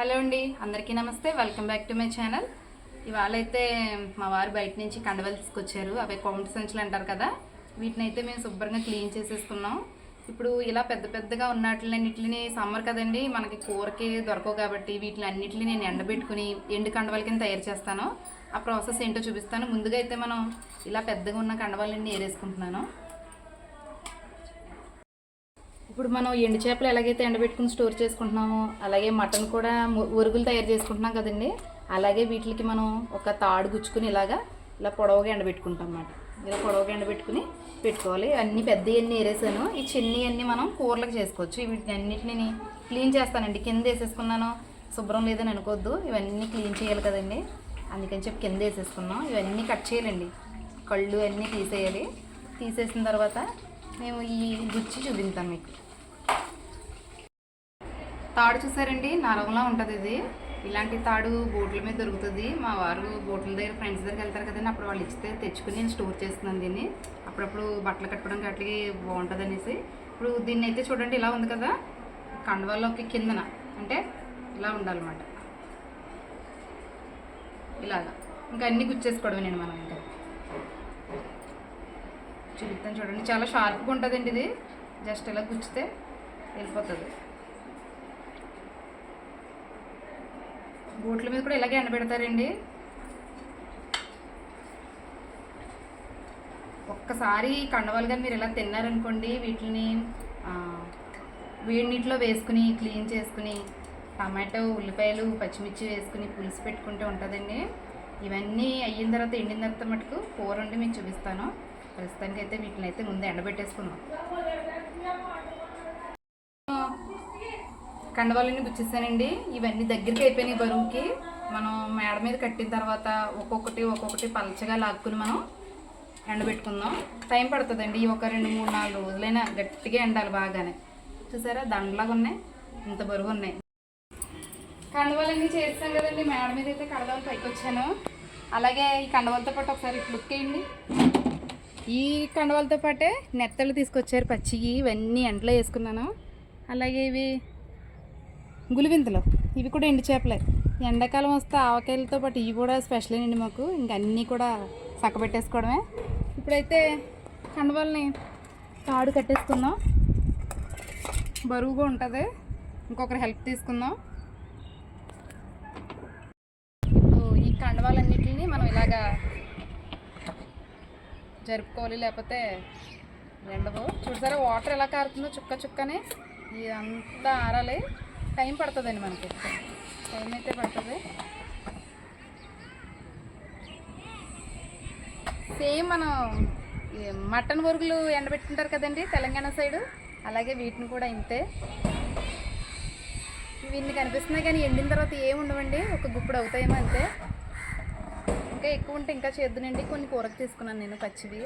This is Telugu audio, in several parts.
హలో అండి అందరికీ నమస్తే. Welcome back to my channel ఇవాళ అయితే మా వారు బయట నుంచి కండవలు తీసుకొచ్చారు. అవి కౌంట్ సంచులు అంటారు కదా. వీటిని అయితే మేము శుభ్రంగా క్లీన్ చేసేసుకున్నాం. ఇప్పుడు ఇలా పెద్ద పెద్దగా ఉన్నట్లన్నింటిని సమ్మర్ కదండి మనకి కూరకి దొరకవు కాబట్టి వీటిని అన్నిటిని నేను ఎండబెట్టుకుని ఎండు కండవాల కింద తయారు చేస్తాను. ఆ ప్రాసెస్ ఏంటో చూపిస్తాను. ముందుగా అయితే మనం ఇలా పెద్దగా ఉన్న కండవాలన్నీ ఏరేసుకుంటున్నాను. ఇప్పుడు మనం ఎండు చేపలు ఎలాగైతే ఎండబెట్టుకుని స్టోర్ చేసుకుంటున్నామో అలాగే మటన్ కూడా ఉరుగులు తయారు చేసుకుంటున్నాం కదండి. అలాగే వీటికి మనం ఒక తాడు గుచ్చుకుని ఇలాగా ఇలా పొడవుగా ఎండబెట్టుకుంటాం అన్నమాట. ఇలా పొడవుగా ఎండబెట్టుకుని పెట్టుకోవాలి. అన్ని పెద్ద అన్ని ఏరేసాను. ఈ చిన్ని అన్ని మనం కూరలకు చేసుకోవచ్చు. వీటిని అన్నిటిని క్లీన్ చేస్తానండి. కింద వేసేసుకున్నాను. శుభ్రం లేదని అనుకోవద్దు. ఇవన్నీ క్లీన్ చేయాలి కదండి. అందుకని చెప్పి కింద వేసేసుకున్నాం. ఇవన్నీ కట్ చేయాలండి. కళ్ళు అన్నీ తీసేయాలి. తీసేసిన తర్వాత మేము ఈ గుచ్చి చూపిస్తాం మీకు. తాడు చూసారండి? నరంలా ఉంటుంది ఇది. ఇలాంటి తాడు బోట్ల మీద దొరుకుతుంది. మా వారు బోట్ల దగ్గర ఫ్రెండ్స్ దగ్గరికి వెళ్తారు కదండి అప్పుడు వాళ్ళు ఇస్తే తెచ్చుకుని నేను స్టోర్ చేస్తున్నాను దీన్ని. అప్పుడప్పుడు బట్టలు కట్టుకోవడానికి అట్లకి బాగుంటుంది అనేసి. ఇప్పుడు దీన్ని అయితే చూడండి ఇలా ఉంది కదా. కండవాల్లోకి కిందన అంటే ఇలా ఉండాలన్నమాట. ఇలాగా. ఇంకా అన్నీ గుచ్చేసుకోవడమే నేను మనం ఇంకా. చూపిస్తాను చూడండి. చాలా షార్ప్గా ఉంటుందండి ఇది. జస్ట్ ఇలా గుచ్చితే వెళ్ళిపోతుంది. బూట్ల మీద కూడా ఇలాగే ఎండబెడతారండి. ఒక్కసారి కండవాలు కానీ మీరు ఇలా తిన్నారనుకోండి వీటిని వేడి నీటిలో వేసుకుని క్లీన్ చేసుకుని టమాటో ఉల్లిపాయలు పచ్చిమిర్చి వేసుకుని పులుసు పెట్టుకుంటే ఉంటుందండి. ఇవన్నీ అయిన తర్వాత ఎండిన తర్వాత మటుకు కూర వండి మీకు చూపిస్తాను. ప్రస్తుతానికి అయితే వీటిని అయితే ముందు ఎండబెట్టేసుకున్నాం. కండవాళ్ళని గుచ్చేసానండి. ఇవన్నీ దగ్గరికి అయిపోయినాయి బరువుకి. మనం మేడ మీద కట్టిన తర్వాత ఒక్కొక్కటి ఒక్కొక్కటి పలచగా లాక్కుని మనం ఎండబెట్టుకుందాం. టైం పడుతుందండి. ఒక రెండు మూడు నాలుగు రోజులైనా గట్టిగా ఎండాలి బాగానే. చూసారా? దండలాగా ఉన్నాయి. ఇంత బరువు ఉన్నాయి. కండవాలన్నీ చేస్తాం కదండి. మేడ మీద అయితే కండవాలు పైకి వచ్చాను. అలాగే ఈ కండవాలతో పాటు ఒకసారి ఇటు లుక్ వేయండి. ఈ కండవాలతో పాటే నెత్తలు తీసుకొచ్చారు పచ్చివి ఇవన్నీ ఎండలో వేసుకున్నాను. అలాగే ఇవి గులివింతలు ఇవి కూడా ఎండు చేపలే. ఎండాకాలం వస్తే ఆవకాయలతో పాటు ఇవి కూడా స్పెషల్ అండి మాకు. ఇంకా అన్నీ కూడా చక్కబెట్టేసుకోవడమే ఇప్పుడైతే కండవాలని తాడు కట్టేసుకుందాం. బరువుగా ఉంటుంది. ఇంకొకరి హెల్ప్ తీసుకుందాం. ఇప్పుడు ఈ కండవాలన్నిటిని మనం ఇలాగా జరుపుకోవాలి లేకపోతే ఎండవు. చూసారా వాటర్ ఎలా కారుతుందో చుక్క చుక్కనే ఇదంతా ఆరాలి. టైం పడుతుందండి మనకి. టైం అయితే పడుతుంది. సేమ్ మనం మటన్ బొరుగులు ఎండబెట్టుకుంటారు కదండి తెలంగాణ సైడు. అలాగే వీటిని కూడా ఇంతే. ఇవి ఇన్ని కనిపిస్తున్నాయి కానీ ఎండిన తర్వాత ఏమి ఉండవండి? ఒక గుప్పుడు అవుతాయేమో అంతే. ఇంకా ఎక్కువ ఉంటే ఇంకా చేద్దునండి. కొన్ని కూరకు తీసుకున్నాను నేను పచ్చివి.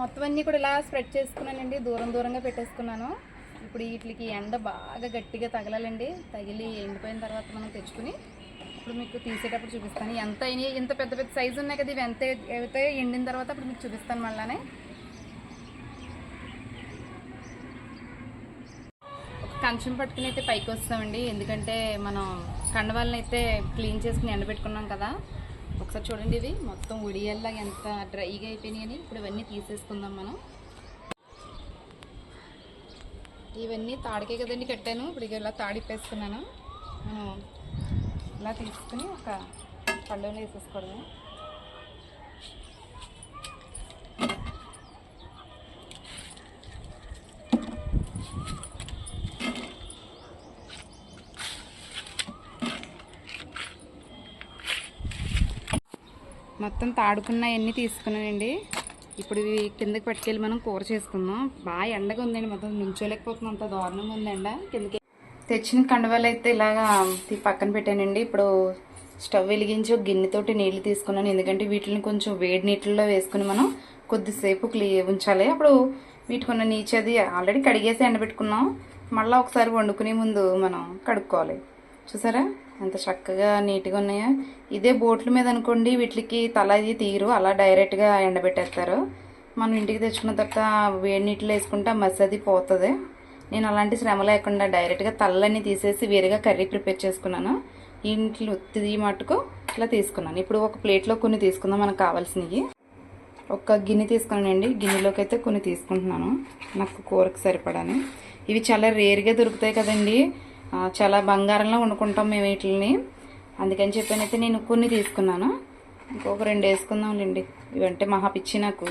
మొత్తం అన్నీ కూడా ఇలా స్ప్రెడ్ చేసుకున్నానండి. దూరం దూరంగా పెట్టేసుకున్నాను. ఇప్పుడు వీటికి ఎండ బాగా గట్టిగా తగలాలండి. తగిలి ఎండిపోయిన తర్వాత మనం తెచ్చుకుని ఇప్పుడు మీకు తీసేటప్పుడు చూపిస్తాను. ఎంత ఇంత పెద్ద పెద్ద సైజు ఉన్నాయి కదా ఇవి ఎంత అయితే ఎండిన తర్వాత అప్పుడు మీకు చూపిస్తాను మళ్ళానే ఒక కంచం పట్టుకుని అయితే పైకి వస్తామండి. ఎందుకంటే మనం కండవాళ్ళని అయితే క్లీన్ చేసుకుని ఎండబెట్టుకున్నాం కదా. ఒకసారి చూడండి ఇవి. మొత్తం ఉడియల్లా ఎంత డ్రైగా అయిపోయినాయని ఇప్పుడు ఇవన్నీ తీసేసుకుందాం మనం. ఇవన్నీ తాడికే కదండి కట్టాను. ఇప్పుడు ఇక ఇలా తాడిపేసుకున్నాను మనం ఇలా తీసుకుని ఒక పళ్ళలో వేసేసుకోవడము. మొత్తం తాడుకున్నవన్నీ తీసుకున్నానండి? ఇప్పుడు ఇవి కిందకి పట్టుకెళ్ళి మనం కూర చేసుకుందాం. బాగా ఎండగా ఉందండి మొత్తం. నుంచోలేకపోతుంది అంత దారుణంగా ఉంది ఎండ కిందకి తెచ్చిన కండవాలు అయితే ఇలాగా పక్కన పెట్టానండి. ఇప్పుడు స్టవ్ వెలిగించి ఒక గిన్నెతోటి నీళ్ళు తీసుకున్నాను. ఎందుకంటే వీటిని కొంచెం వేడి నీటిల్లో వేసుకుని మనం కొద్దిసేపు క్లీ ఉంచాలి. అప్పుడు వీటికి ఉన్న నీచది ఆల్రెడీ కడిగేసి ఎండబెట్టుకున్నాం. మళ్ళీ ఒకసారి వండుకునే ముందు మనం కడుక్కోవాలి. చూసారా? ఎంత చక్కగా నీట్గా ఉన్నాయో. ఇదే బోట్ల మీద అనుకోండి వీటికి తల అది తీరు అలా డైరెక్ట్గా ఎండబెట్టేస్తారు. మనం ఇంటికి తెచ్చుకున్న తర్వాత వేడి నీటిలో వేసుకుంటే ఆ అది పోతుంది. నేను అలాంటి శ్రమ లేకుండా డైరెక్ట్గా తలన్నీ తీసేసి వేరేగా కర్రీ ప్రిపేర్ చేసుకున్నాను. ఇంట్లో ఉత్తిది మటుకు ఇట్లా తీసుకున్నాను. ఇప్పుడు ఒక ప్లేట్లో కొన్ని తీసుకుందాం మనకు కావాల్సినవి. ఒక గిన్నె తీసుకున్నానండి. గిన్నెలోకి అయితే కొన్ని తీసుకుంటున్నాను. నాకు కూరకు సరిపడాని. ఇవి చాలా రేర్గా దొరుకుతాయి కదండి. చాలా బంగారంలో వండుకుంటాం మేము వీటిని అందుకని చెప్పానైతే నేను కొన్ని తీసుకున్నాను. ఇంకొక రెండు వేసుకుందాంలేండి. ఇవంటే మహా పిచ్చి నాకు.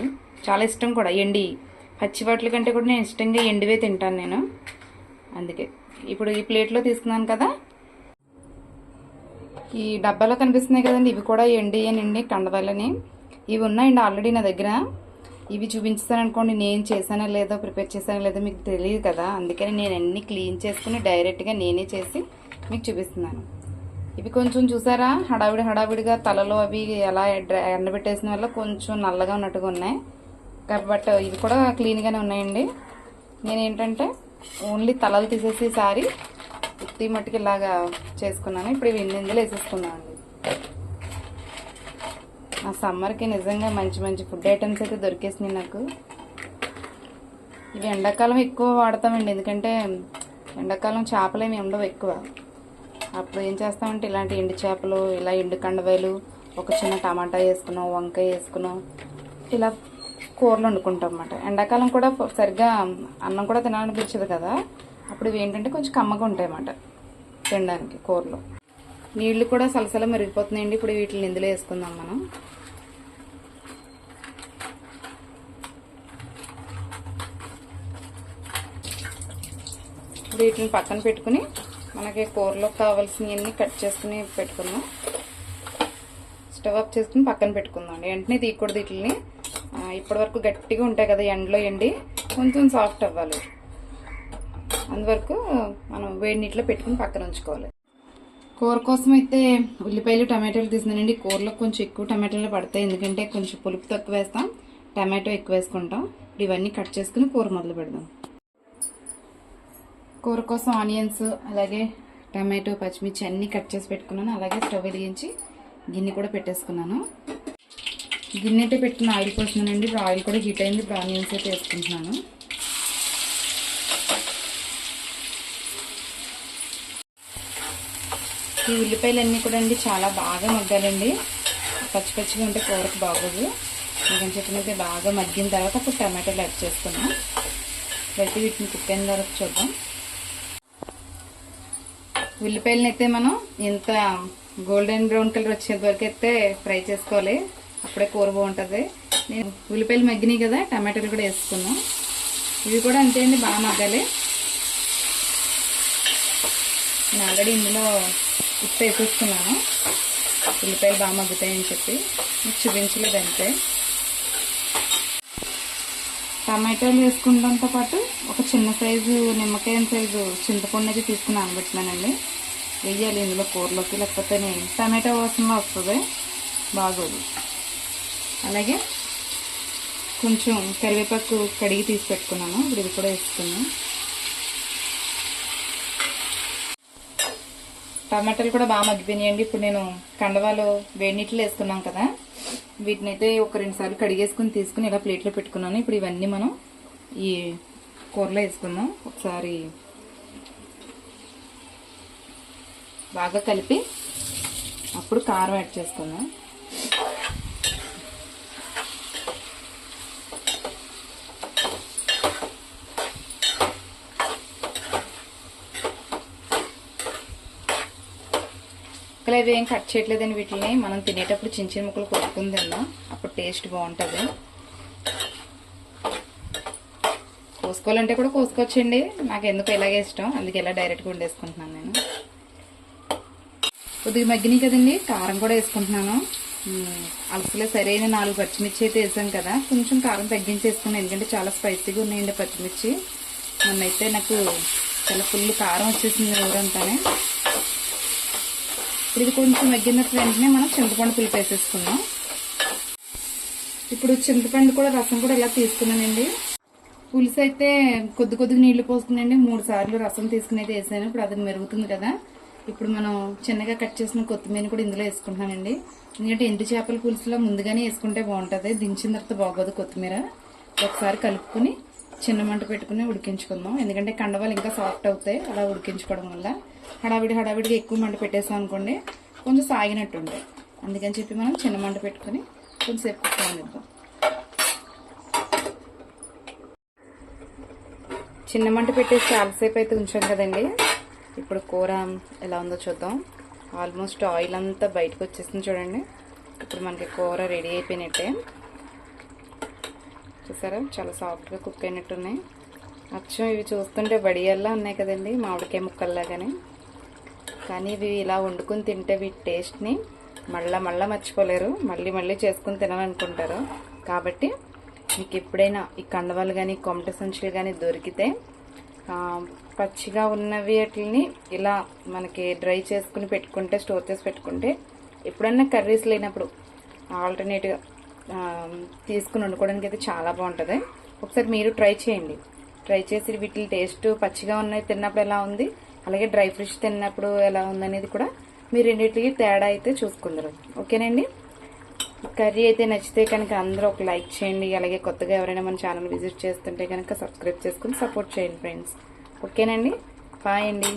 చాలా ఇష్టం కూడా. ఎండి. పచ్చి వాటి కంటే కూడా నేను ఇష్టంగా ఎండివే తింటాను నేను. అందుకే. ఇప్పుడు ఈ ప్లేట్లో తీసుకున్నాను కదా. ఈ డబ్బాలో కనిపిస్తున్నాయి కదండి. ఇవి కూడా ఎండియనండి కండవాలని ఇవి ఉన్నాయండి ఆల్రెడీ నా దగ్గర. ఇవి చూపించాను అనుకోండి నేను చేశానో లేదో ప్రిపేర్ చేశానో లేదో మీకు తెలియదు కదా. అందుకని నేను అన్ని క్లీన్ చేసుకుని డైరెక్ట్గా నేనే చేసి మీకు చూపిస్తున్నాను. ఇవి కొంచెం చూసారా? హడావిడి హడావిడిగా తలలో అవి ఎలా ఎండబెట్టేసిన వల్ల కొంచెం నల్లగా ఉన్నట్టుగా ఉన్నాయి. కాబట్టి ఇవి కూడా క్లీన్గానే ఉన్నాయండి. నేనేంటంటే ఓన్లీ తలలు తీసేసి సారి ఉత్తి మట్టుకి ఇలాగా చేసుకున్నాను. ఇప్పుడు ఇవి ఇందులో వేసేసుకున్నాను అండి ఆ సమ్మర్కి నిజంగా మంచి మంచి ఫుడ్ ఐటమ్స్ అయితే దొరికేసినాయి నాకు. ఇవి ఎండాకాలం ఎక్కువ వాడతామండి. ఎందుకంటే ఎండాకాలం చేపలు ఏమి ఉండవు ఎక్కువ. అప్పుడు ఏం చేస్తామంటే ఇలాంటి ఎండు చేపలు ఇలా ఎండు కండవాయలు ఒక చిన్న టమాటా వేసుకున్నాం వంకాయ వేసుకున్నాం ఇలా కూరలు వండుకుంటాం అన్నమాట. ఎండాకాలం కూడా సరిగ్గా అన్నం కూడా తినాలనిపించదు కదా. అప్పుడు ఇవి ఏంటంటే కొంచెం కమ్మగా ఉంటాయి అన్నమాట తినడానికి కూరలు. నీళ్ళు కూడా సలసల మెరిగిపోతున్నాయండి. ఇప్పుడు వీటిని ఇందులో వేసుకుందాం మనం. వీటిని పక్కన పెట్టుకుని మనకి కూరలో కావాల్సినవన్నీ కట్ చేసుకుని పెట్టుకుందాం. స్టవ్ ఆఫ్ చేసుకుని పక్కన పెట్టుకుందాం వెంటనే తీయకూడదు వీటిని ఇప్పటి వరకు గట్టిగా ఉంటాయి కదా ఎండలో ఎండి కొంచెం సాఫ్ట్ అవ్వాలి. అందువరకు మనం వేడి నీటిలో పెట్టుకుని పక్కన ఉంచుకోవాలి. కూర కోసం అయితే ఉల్లిపాయలు టమాటాలు తీసినానండి. కూరలో కొంచెం ఎక్కువ టమాటాలు పడతాయి. ఎందుకంటే కొంచెం పులుపు తక్కువ వేస్తాం. టమాటో ఎక్కువ వేసుకుంటాం. ఇప్పుడు ఇవన్నీ కట్ చేసుకుని కూర మొదలు పెడదాం. కూర కోసం ఆనియన్స్ అలాగే టమాటో పచ్చిమిర్చి అన్నీ కట్ చేసి పెట్టుకున్నాను. అలాగే స్టవ్ వెలిగించి గిన్నె కూడా పెట్టేసుకున్నాను. గిన్నె అయితే పెట్టిన ఆయిల్ పోస్తున్నానండి ఇప్పుడు ఆయిల్ కూడా హీట్ అయింది. ఇప్పుడు ఆనియన్స్ అయితే వేసుకుంటున్నాను. ఈ ఉల్లిపాయలు అన్నీ కూడా అండి చాలా బాగా మగ్గాలండి. పచ్చి పచ్చిగా ఉంటే కూరకు బాగోదు. అందుకని చెప్పినైతే బాగా మగ్గిన తర్వాత అప్పుడు టమాటాలు యాడ్ చేసుకున్నాం అయితే వీటిని కుక్కైన తర్వాత చూద్దాం. ఉల్లిపాయలను అయితే మనం ఇంత గోల్డెన్ బ్రౌన్ కలర్ వచ్చేంత వరకు అయితే ఫ్రై చేసుకోవాలి. అప్పుడే కూర బాగుంటుంది. నేను ఉల్లిపాయలు మగ్గినాయి కదా టమాటాలు కూడా వేసుకున్నాం. ఇవి కూడా అంతే అండి బాగా మగ్గాలి. నేను ఆల్రెడీ ఇందులో ఉప్పు వేసేసుకున్నాను. ఉల్లిపాయలు బాగా మగ్గుతాయని చెప్పి. మీకు చూపించలేదు అంతే. టమాటాలు వేసుకుంటాంతో పాటు ఒక చిన్న సైజు నిమ్మకాయ సైజు చింతపండు అయితే తీసుకుని అనబెట్టినానండి వేయాలి ఇందులో కూరలోకి లేకపోతే నేను టమాటా వాసనలో వస్తుంది బాగోదు. అలాగే కొంచెం కరివేపాకు కడిగి తీసి పెట్టుకున్నాను ఇప్పుడు ఇది కూడా వేసుకున్నాను టమాటాలు కూడా బాగా మగ్గిపోయినాయండి. ఇప్పుడు నేను కండవాలు వేడి నీటిలో వేసుకున్నాం కదా వీటిని అయితే ఒక రెండు సార్లు కడిగేసుకుని తీసుకుని ఇలా ప్లేట్లో పెట్టుకున్నాను. ఇప్పుడు ఇవన్నీ మనం ఈ కూరలో వేసుకుందాం. ఒకసారి బాగా కలిపి అప్పుడు కారం యాడ్ చేసుకుందాం. ముక్కలు అవి ఏం కట్ చేయట్లేదని వీటిని మనం తినేటప్పుడు చిన్న చిన్న ముక్కలు కొట్టుకుందాం అప్పుడు టేస్ట్ బాగుంటుంది. కోసుకోవాలంటే కూడా కోసుకోవచ్చండి. నాకు ఎందుకు ఇలాగే ఇష్టం. అందుకే ఇలా డైరెక్ట్గా వండేసుకుంటున్నాను నేను. కొద్దిగా మగ్గినాయి కదండి. కారం కూడా వేసుకుంటున్నాను. ఉమ్, సరైన నాలుగు పచ్చిమిర్చి అయితే వేసాం కదా. కొంచెం కారం తగ్గించేసుకున్నాను. ఎందుకంటే చాలా స్పైసీగా ఉన్నాయండి పచ్చిమిర్చి. మొన్నైతే నాకు చాలా ఫుల్ కారం వచ్చేసింది ఊరంతానే ఇది కొంచెం మగ్గిన వెంటనే మనం చింతపండు పులుపు వేసేసుకున్నాం ఇప్పుడు చింతపండు కూడా రసం కూడా ఇలా తీసుకున్నానండి. పులుసు అయితే కొద్ది కొద్దిగా నీళ్ళు పోసుకునండి మూడు సార్లు రసం తీసుకుని అయితే వేసాను. ఇప్పుడు అది మెరుగుతుంది కదా. ఇప్పుడు మనం చిన్నగా కట్ చేసిన కొత్తిమీర కూడా ఇందులో వేసుకుంటున్నానండి. ఎందుకంటే ఎండు చేపల పులుసులో ముందుగానే వేసుకుంటే బాగుంటుంది. దించిన తర్వాత బాగోదు కొత్తిమీర. ఒకసారి కలుపుకుని చిన్న మంట పెట్టుకుని ఉడికించుకుందాం. ఎందుకంటే కండవాలు ఇంకా సాఫ్ట్ అవుతాయి. అలా ఉడికించుకోవడం వల్ల హడావిడి హడావిడిగా ఎక్కువ మంట పెట్టేసాం అనుకోండి కొంచెం సాగినట్టు ఉంటాయి అందుకని చెప్పి మనం చిన్న మంట పెట్టుకుని కొంచెంసేపు కుక్కనిద్దాం చిన్న మంట పెట్టేసి చాలాసేపు అయితే ఉంచాం కదండి. ఇప్పుడు కూర ఎలా ఉందో చూద్దాం. ఆల్మోస్ట్ ఆయిల్ అంతా బయటకు వచ్చేసింది చూడండి. ఇప్పుడు మనకి కూర రెడీ అయిపోయినట్టే. చూసారా? చాలా సాఫ్ట్గా కుక్ అయినట్టు ఉన్నాయి అచ్చం ఇవి చూస్తుంటే బడియల్లా ఉన్నాయి కదండి మామిడికాయ ముక్కల్లాగానే. కానీ ఇవి ఇలా వండుకుని తింటే వీటి టేస్ట్ని మళ్ళా మళ్ళా మర్చిపోలేరు. మళ్ళీ మళ్ళీ చేసుకుని తినాలనుకుంటారు. కాబట్టి మీకు ఎప్పుడైనా ఈ కండవాలు కానీ కొమట సంచులు కానీ దొరికితే పచ్చిగా ఉన్నవి వాటిని ఇలా మనకి డ్రై చేసుకుని పెట్టుకుంటే స్టోర్ చేసి పెట్టుకుంటే ఎప్పుడన్నా కర్రీస్ లేనప్పుడు ఆల్టర్నేట్గా తీసుకుని వండుకోవడానికి అయితే చాలా బాగుంటుంది. ఒకసారి మీరు ట్రై చేయండి. ట్రై చేసి వీటి టేస్ట్ పచ్చిగా ఉన్నవి తిన్నప్పుడు ఎలా ఉంది అలాగే డ్రై ఫ్రిష్ తిన్నప్పుడు ఎలా ఉందనేది కూడా మీరు రెండింటికి తేడా అయితే చూసుకుందరు. ఓకేనండి? కర్రీ అయితే నచ్చితే కనుక అందరూ ఒక లైక్ చేయండి అలాగే కొత్తగా ఎవరైనా మన ఛానల్ విజిట్ చేస్తుంటే కనుక సబ్స్క్రైబ్ చేసుకుని సపోర్ట్ చేయండి ఫ్రెండ్స్. ఓకేనండి? బాయ్ అండి.